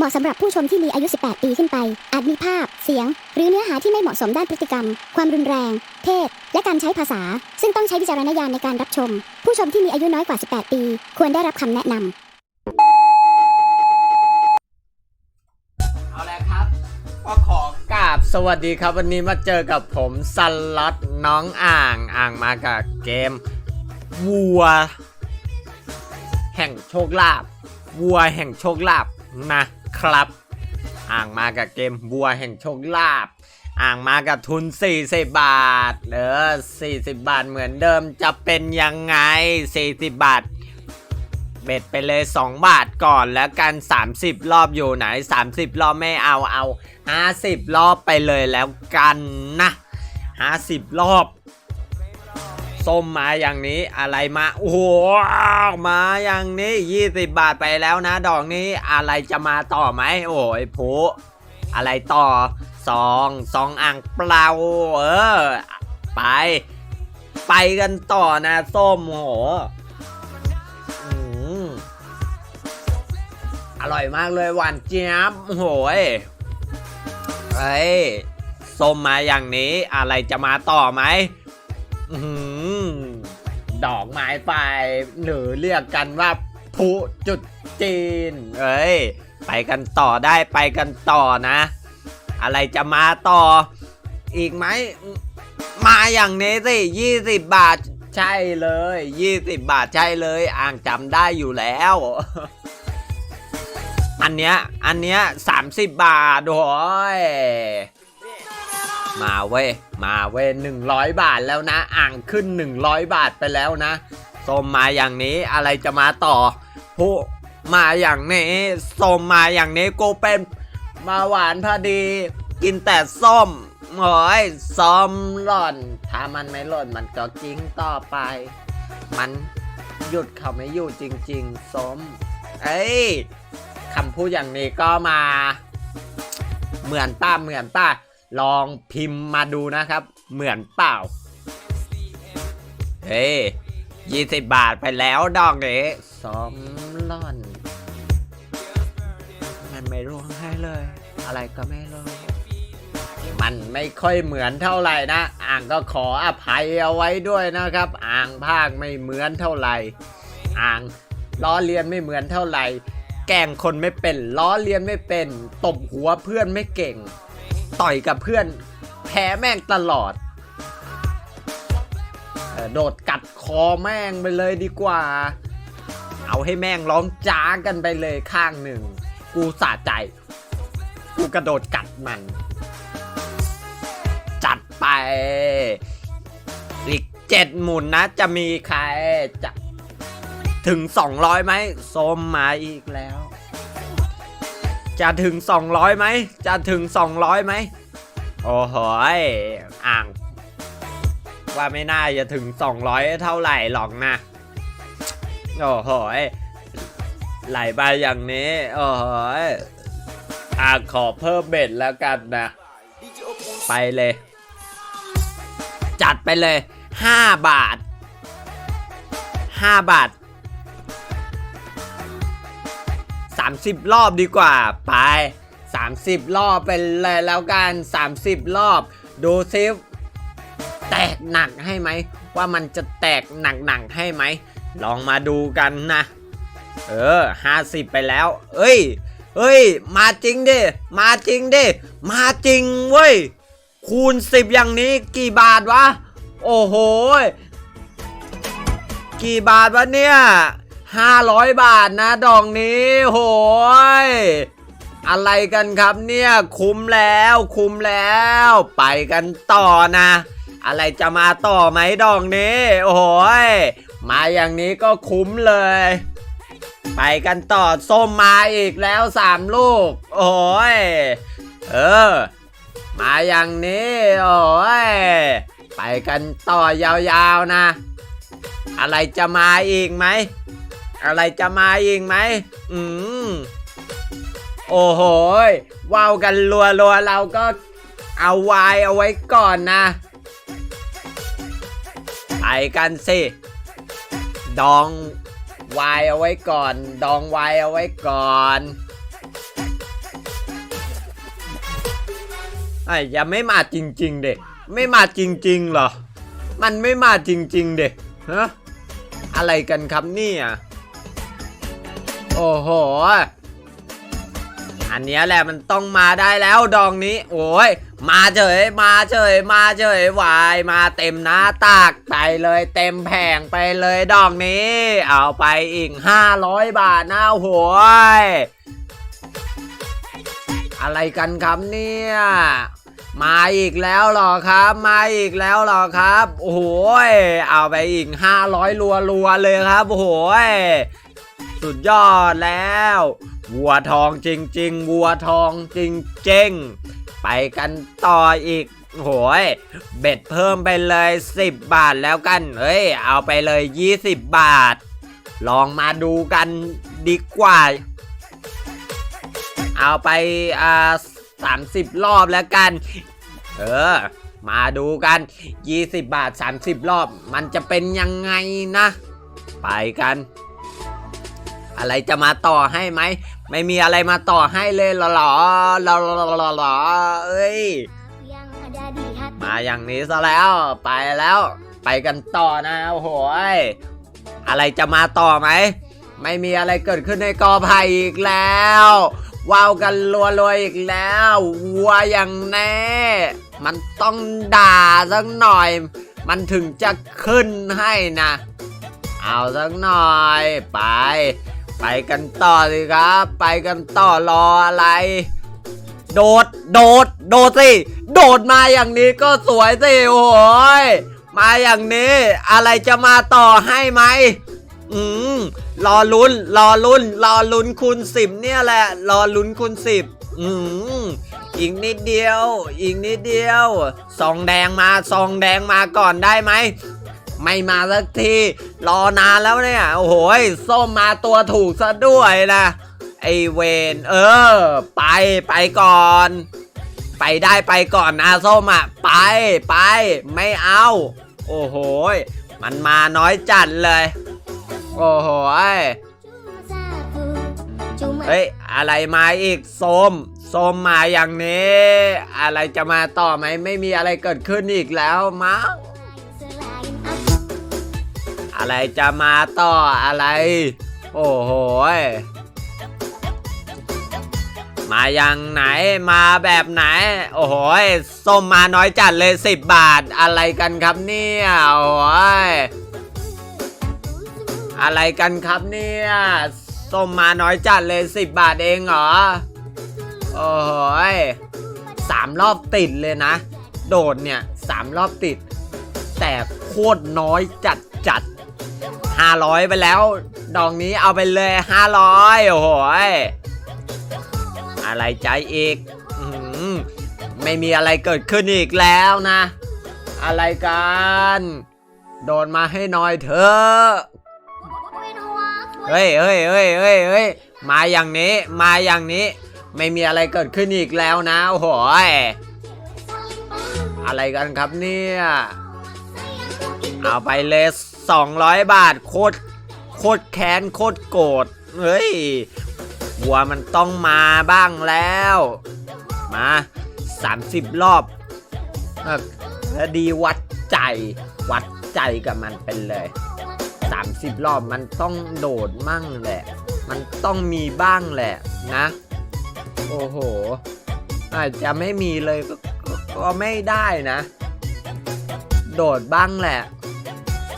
เหมาะสำหรับผู้ชมที่มีอายุ 18 ปีขึ้นไป อาจมีภาพ เสียง หรือเนื้อหาที่ไม่เหมาะสมด้านพฤติกรรม ความรุนแรง เพศ และการใช้ภาษา ซึ่งต้องใช้วิจารณญาณในการรับชม ผู้ชมที่มีอายุน้อยกว่า 18 ปี ควรได้รับคำแนะนำเอาละครับก็ขอกราบสวัสดีครับ วันนี้มาเจอกับผมซันล็อตน้องอ่างอ่างมากับเกมวัว แห่งโชคลาภวัวแห่งโชคลาภนะ ครับ อ่างมากับเกมวัวแห่งโชคลาภอ่างมากับทุน 40 บาท เออ 40 บาทเหมือนเดิมจะเป็นยังไง 40 บาท เบ็ดไปเลย 2 บาทก่อนแล้วกัน 30 รอบอยู่ไหน 30 รอบไม่เอาเอา 50 รอบไปเลยแล้วกันนะ 50 รอบ ส้มมาอย่างนี้อะไรมาโอ้โหมาอย่างนี้ 20 บาทไปแล้วนะ ดอกนี้อะไรจะมาต่อไหมโอ้ยผู้อะไรต่อซองซองอ่างเปล่าเออ ไป ไปกันต่อนะส้มโหอืมอร่อยมากเลยหวานเจี๊ยบโอ้โหยเอ้ยส้มมาอย่างนี้อะไรจะมาต่อไหมอื ดอกไม้ไฟหรือเรียกกันว่าผู้จุดจีน เอ้ย ไปกันต่อได้ไปกันต่อนะ อะไรจะมาต่อ อีกไหม มาอย่างนี้สิยี่สิบบาทใช่เลยยี่สิบบาทใช่เลย อ่างจำได้อยู่แล้ว อันเนี้ย อันเนี้ยสามสิบบาทโอ้ย มาเว้ย มาเว้ยหนึ่งร้อยบาทแล้วนะ อ่างขึ้นหนึ่งร้อยบาทไปแล้วนะส้มมาอย่างนี้อะไรจะมาต่อผู้มาอย่างนี้ส้มมาอย่างนี้กูเป็นมาหวานพอดี กินแต่ส้มโอ้ยส้มหล่น ถ้ามันไม่หล่นมันก็กิ้งต่อไป มันหยุดเขาไม่อยู่จริง ๆส้มเอ้ยคำพูดอย่างนี้ก็มา เหมือนป้าเหมือนป้า ลองพิมพ์มาดูนะครับ เหมือนเปล่า เฮ้ยยี่สิบบาทไปแล้วดอกเนี้ซ้อมล่อนมันไม่ร่วงให้เลย อะไรก็ไม่รู้มันไม่ค่อยเหมือนเท่าไหร่นะ อ่างก็ขออภัยเอาไว้ด้วยนะครับ อ่างภาคไม่เหมือนเท่าไหร่ อ่างล้อเลียนไม่เหมือนเท่าไหร่ แกล้งคนไม่เป็น ล้อเลียนไม่เป็น ตบหัวเพื่อนไม่เก่ง ต่อยกับเพื่อน แพ้แม่งตลอด โดดกัดคอแม่งไปเลยดีกว่า เอาให้แม่งร้องจ้ากันไปเลยข้างหนึ่ง กูสะใจ กูกระโดดกัดมัน จัดไป อีกเจ็ดหมุนนะจะมีใครจะถึง 200ไหมส้มมาอีกแล้ว จะถึง 200ไหมจะถึง 200ไหมโอ้โหอ่าง ว่าไม่น่าจะถึง 200 เท่าไหร่หรอกนะ โอ้โหไหลไปอย่างนี้ โอ้โหอะขอเพิ่มเบ็ดแล้วกันนะ ไปเลย จัดไปเลย 5 บาท 5 บาท 30 รอบดีกว่า ไป 30 รอบไปเลยแล้วกัน 30 รอบ ดูซิแตกหนักให้ไหม ว่ามันจะแตกหนักๆให้ไหม ลองมาดูกันนะ เออ 50 ไปแล้ว เอ้ยเอ้ย มาจริงดิ มาจริงดิ มาจริงเว้ย คูณ10อย่างนี้กี่บาทวะ โอ้โห กี่บาทวะเนี่ย 500 บาทนะ ดอกนี้โหยอะไรกันครับเนี่ยคุ้มแล้วคุ้มแล้ว ไปกันต่อนะ อะไรจะมาต่อไหมดอกนี้ โอ้โหยมาอย่างนี้ก็คุ้มเลย ไปกันต่อส้มมาอีกแล้วสามลูก โอ้ยเออ มาอย่างนี้ โอ้ยไปกันต่อยาวๆนะ อะไรจะมาอีกไหม อะไรจะมาอีกไหม อืม โอ้โหว้าวกันรัวๆเราก็เอาวายเอาไว้ก่อนนะ ไปกันสิ ดองวายเอาไว้ก่อน ดองวายเอาไว้ก่อนไอ้ยังไม่มาจริง ๆ เด็กไม่มาจริง ๆ เหรอ มันไม่มาจริง ๆ เด็กฮะอะไรกันครับเนี่ย โอ้โห อันนี้แหละมันต้องมาได้แล้วดองนี้ โอ้ย มาเฉย มาเฉย มาเฉยวาย มาเต็มหน้าตากไปเลยเต็มแผงไปเลยดอกนี้ เอาไปอีก500บาทหน้าหวยอะไรกันครับเนี่ย มาอีกแล้วหรอครับ มาอีกแล้วหรอครับ โอ้โหยเอาไปอีก500รัวๆเลยครับ โอ้โหย สุดยอดแล้ว วัวทองจริง ๆ วัวทองจริง ๆ ไปกันต่ออีกโหยเบ็ดเพิ่มไปเลย 10 บาทแล้วกัน เฮ้ย เอาไปเลย 20 บาท ลองมาดูกันดีกว่า เอาไปอ่าสามสิบรอบแล้วกัน เออ มาดูกัน 20 บาท 30 รอบ มันจะเป็นยังไงนะ ไปกัน อะไรจะมาต่อให้ไหม ไม่มีอะไรมาต่อให้เลยเหรอเหรอเหรอเหรอเหรอเหรอเอ้ย yang ada di hati มาอย่างนี้ซะแล้ว ไปแล้ว ไปกันต่อนะโอ้โหยอะไรจะมาต่อไหม ไม่มีอะไรเกิดขึ้นในกอไผ่อีกแล้วว้าวกันรัวๆอีกแล้ววัวอย่างแน่ มันต้องด่าสักหน่อย มันถึงจะขึ้นให้นะ เอาสักหน่อยไป ไปกันต่อสิครับ ไปกันต่อรออะไร โดด โดด โดดสิ โดดมาอย่างนี้ก็สวยสิ โอ้ยมาอย่างนี้ อะไรจะมาต่อให้ไหม อืม รอลุ้น รอลุ้น รอลุ้นคูณสิบเนี่ยแหละ รอลุ้นคูณสิบ อืมอีกนิดเดียว อีกนิดเดียว ซองแดงมา ซองแดงมาก่อนได้ไหม ไม่มาสักที รอนานแล้วเนี่ย โอ้โหส้มมาตัวถูกซะด้วยนะไอเวนเออ ไปไปก่อน ไปได้ไปก่อนนะส้มอะ ไปไปไม่เอา โอ้โหยมันมาน้อยจัดเลย โอ้โหยเฮ้ย อะไรมาอีกส้มส้มมาอย่างนี้ อะไรจะมาต่อไหม ไม่มีอะไรเกิดขึ้นอีกแล้วมั้ง อะไรจะมาต่ออะไร โอ้โหมายังไหนมาแบบไหน โอ้โหส้มมาน้อยจัดเลยสิบบาทอะไรกันครับเนี่ยโอ้โหยอะไรกันครับเนี่ยส้มมาน้อยจัดเลยสิบบาทเองเหรอ โอ้โหสามรอบติดเลยนะ โดดเนี่ยสามรอบติด แต่โคตรน้อยจัดจัด 500 ไปแล้ว ดองนี้เอาไปเลย 500 โอ้โหยอะไรใจอีกอไม่มีอะไรเกิดขึ้นอีกแล้วนะ อะไรกัน โดนมาให้หน่อยเถอะเฮ้ยเฮ้ยเฮ้ยเฮ้ยเฮ้ยมาอย่างนี้มาอย่างนี้ ไม่มีอะไรเกิดขึ้นอีกแล้วนะโอ้โหยอะไรกันครับเนี่ย เอาไปเลย 200 บาทโคตรโคตรแค้นโคตรโกรธเฮ้ยวัวมันต้องมาบ้างแล้ว มา 30 รอบเออแล้วดีวัดใจ วัดใจกับมันเป็นเลย 30 รอบมันต้องโดดมั่งแหละ มันต้องมีบ้างแหละนะ โอ้โห อาจจะไม่มีเลยก็ก็ไม่ได้นะ โดดบ้างแหละ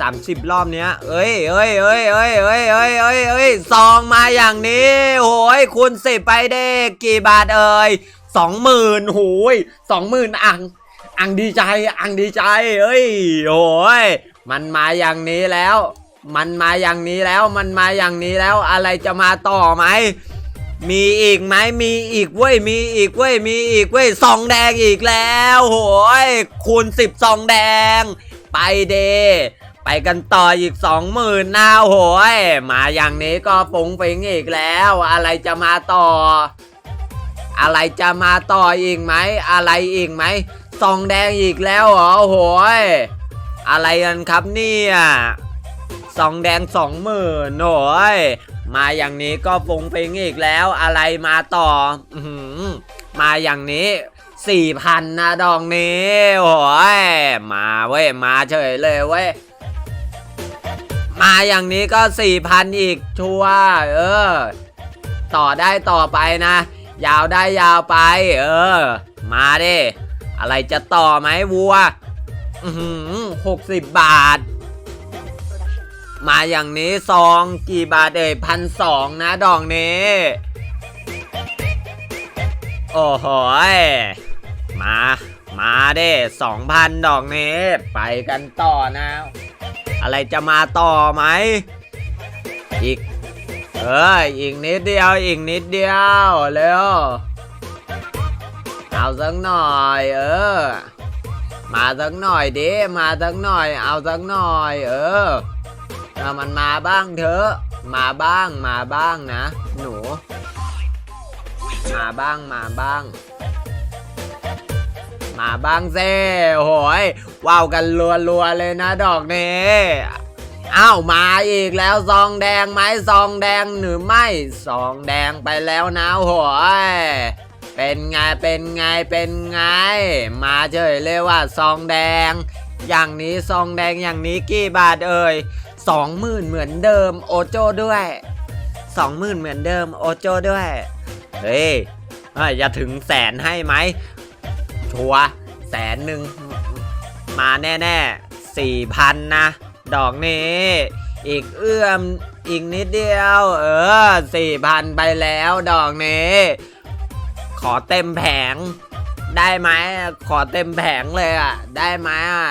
30 รอบเนี้ย เอ้ยเอ้ยเอ้ยเอ้ยเอ้ยเอ้ยเอ้ยเอ้ยซองมาอย่างนี้โหยคูณสิบไปเด้กี่บาทเอ่ยสองหมื่นโหยสองหมื่นอังอังดีใจอังดีใจ เอ้ยโหยมันมาอย่างนี้แล้ว มันมาอย่างนี้แล้วมันมาอย่างนี้แล้วอะไรจะมาต่อไหมมีอีกไหมมีอีกเว้ยมีอีกเว้ยมีอีกเว้ยซองแดงอีกแล้วโหยคูณสิบซองแดง ไปเด ไปกันต่ออีกสองหมื่นหน้าโหยมาอย่างนี้ก็ปุงปิงอีกแล้ว อะไรจะมาต่อ อะไรจะมาต่ออีกไหม อะไรอีกไหมซองแดงอีกแล้วเหรอโหยอะไรกันครับเนี่ยซองแดงสองหมื่นโหยมาอย่างนี้ก็ปุงปิงอีกแล้ว อะไรมาต่ออมาอย่างนี้สี่พันนะดอกนี้โอ้ยมาเว้ย มาเฉยเลยเว้ย มาอย่างนี้ก็สี่พันอีกชัวเออ ต่อได้ต่อไปนะ ยาวได้ยาวไป เออ มาดิอะไรจะต่อไหมวัวหกสิบบาท มาอย่างนี้ซองกี่บาทเอ่ยพันสองนะดอกนี้ โอ้โหมา มาเด้สองพันดอกนี้ ไปกันต่อนะ อะไรจะมาต่อไหม อีก เอออีกนิดเดียว อีกนิดเดียว เร็ว เอาสักหน่อย เออ มาสักหน่อยดิ มาสักหน่อย เอาสักหน่อย เออเอามันมาบ้างเถอะ มาบ้าง มาบ้างนะ หนู มาบ้าง มาบ้าง มาบ้างเซ่โหยว้าวกันรัวๆเลยนะดอกนี้อ้าวมาอีกแล้วซองแดงไหมซองแดงหรือไม่ซองแดงไปแล้วนะโหยเป็นไงเป็นไงเป็นไง มาเฉยเลยว่าซองแดง อย่างนี้ซองแดงอย่างนี้กี่บาทเอ่ยสองหมื่นเหมือนเดิมโอโจด้วยสองหมื่นเหมือนเดิมโอโจด้วย เฮ้ยเฮ้ยจะถึงแสนให้ไหม ชัวแสนหนึ่งมาแน่ๆสี่พันนะ ดอกนี้ อีกเอื้อมอีกนิดเดียว เออสี่พันไปแล้วดอกนี้ ขอเต็มแผง ได้ไหมขอเต็มแผงเลยอะ ได้ไหมอะ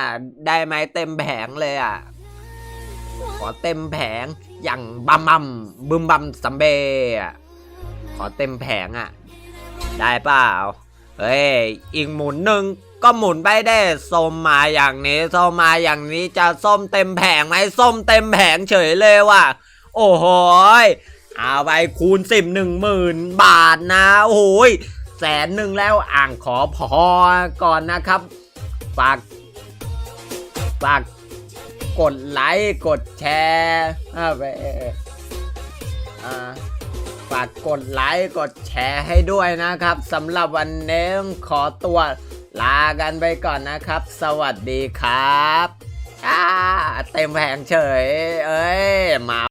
ได้ไหมเต็มแผงเลยอะ ขอเต็มแผงอย่างบัมบัมบึมบัมซัมเบอะขอเต็มแผงอะ ได้เปล่า เฮ้ยอีกหมุนหนึ่งก็หมุนไปได้ส้มมาอย่างนี้ส้มมาอย่างนี้จะส้มเต็มแผงไหมส้มเต็มแผงเฉยเลยว่ะ โอ้โหเอาไปคูณสิบหนึ่งหมื่นบาทนะโอ้โหยแสนหนึ่งแล้วอ่างขอพอก่อนนะครับฝากฝากกดไลค์ กดแชร์อ่าไปอ่า ฝากกดไลค์กดแชร์ให้ด้วยนะครับสำหรับวันนี้ขอตัวลากันไปก่อนนะครับ สวัสดีครับอ่าเต็มแผงเฉย เอ้ยมา